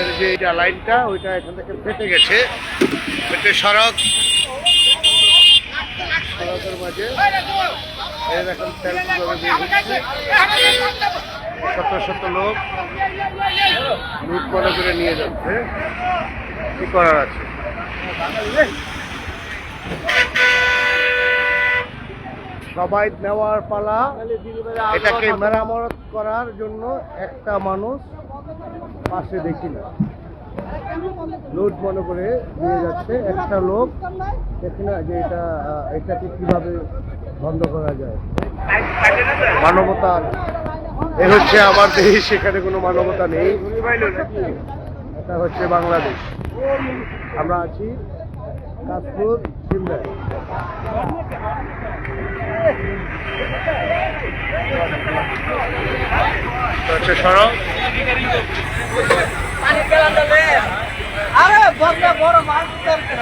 রেলের যে লাইনটা, ওইটা এখান থেকে ফেটে গেছে। ফেটে সড়ক। সড়কের মাঝে বের শত শত লোক লুট করে করে নিয়ে যাচ্ছে। কি করার আছে? সবাই নেওয়ার পালা। এটাকে মেরামত করার জন্য একটা মানুষ পাশে দেখি না। লুট মনে করে নিয়ে যাচ্ছে একটা লোক। দেখি না যে এটা এটাকে কীভাবে বন্ধ করা যায়। মানবতার এ হচ্ছে আমার দেশ এখানে কোনো মানবতা নেই। এটা হচ্ছে বাংলাদেশ। আমরা আছি কাশপুর সিমরায় এটা হচ্ছে সড়ক। আরে বড় মাছ দরকার